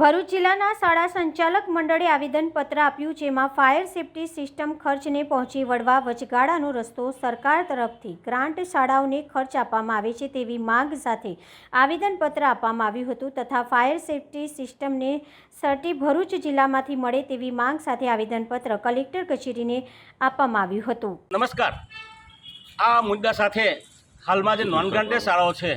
ભરૂચ જિલ્લાના શાળા સંચાલક મંડળે આવેદનપત્ર આપ્યું જેમાં ફાયર સેફટી સિસ્ટમ ખર્ચને પહોંચી વળવા વચગાળાનો રસ્તો સરકાર તરફથી ગ્રાન્ટ શાળાઓને ખર્ચ આપવામાં આવે છે તેવી માંગ સાથે આવેદનપત્ર આપવામાં આવ્યું હતું તથા ફાયર સેફટી સિસ્ટમને સર્ટી ભરૂચ જિલ્લામાંથી મળે તેવી માંગ સાથે આવેદનપત્ર કલેક્ટર કચેરીને આપવામાં આવ્યું હતું. નમસ્કાર. આ મુદ્દા સાથે હાલમાં જે નોન ગ્રાન્ટેડ શાળાઓ છે,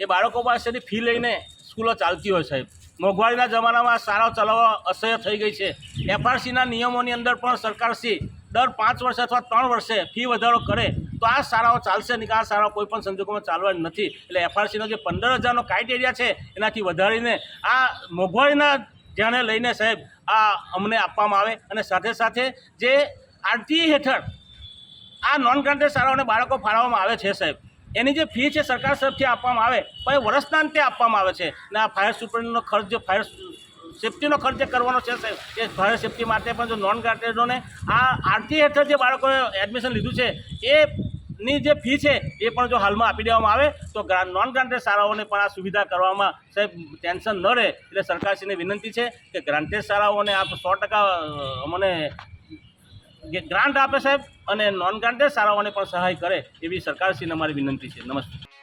એ બાળકો પાસેથી ફી લઈને સ્કૂલો ચાલતી હોય સાહેબ. મોંઘવારીના જમાનામાં શાળાઓ ચલાવવા અસહ્ય થઈ ગઈ છે. એફઆરસીના નિયમોની અંદર પણ સરકારશ્રી દર પાંચ વર્ષે અથવા ત્રણ વર્ષે ફી વધારો કરે તો આ શાળાઓ ચાલશે નહીં, આ શાળાઓ કોઈ પણ સંજોગોમાં ચાલવાની નથી. એટલે એફઆરસીનો જે પંદર હજારનો ક્રાઇટેરિયા છે એનાથી વધારીને આ મોંઘવારીના ધ્યાને લઈને સાહેબ આ અમને આપવામાં આવે અને સાથે સાથે જે આરટીઈ હેઠળ આ નોન ગ્રાન્ટેડ શાળાઓને બાળકો ફાળવવામાં આવે છે સાહેબ. એની જે ફી છે સરકાર તરફથી આપવામાં આવે પણ એ વર્ષના અંતે આપવામાં આવે છે ને આ ફાયર સુપ્રિન્ટનો ખર્ચ જે ફાયર સેફટીનો ખર્ચ જે કરવાનો છે સાહેબ એ ફાયર સેફટી માટે પણ જો નોન ગ્રાન્ટેડોને આ આરતી હેઠળ જે બાળકોએ એડમિશન લીધું છે એ ની જે ફી છે એ પણ જો હાલમાં આપી દેવામાં આવે તો નોન ગ્રાન્ટેડ શાળાઓને પણ આ સુવિધા કરવામાં સાહેબ ટેન્શન ન રહે એટલે સરકારશ્રીને વિનંતી છે કે ગ્રાન્ટેડ શાળાઓને આપ સો ટકા અમને ગ્રાન્ટ આપે સાહેબ અને નોન ગ્રાન્ટેડ શાળાઓને પણ સહાય કરે એવી સરકારશ્રીને અમારી વિનંતી છે. નમસ્તે.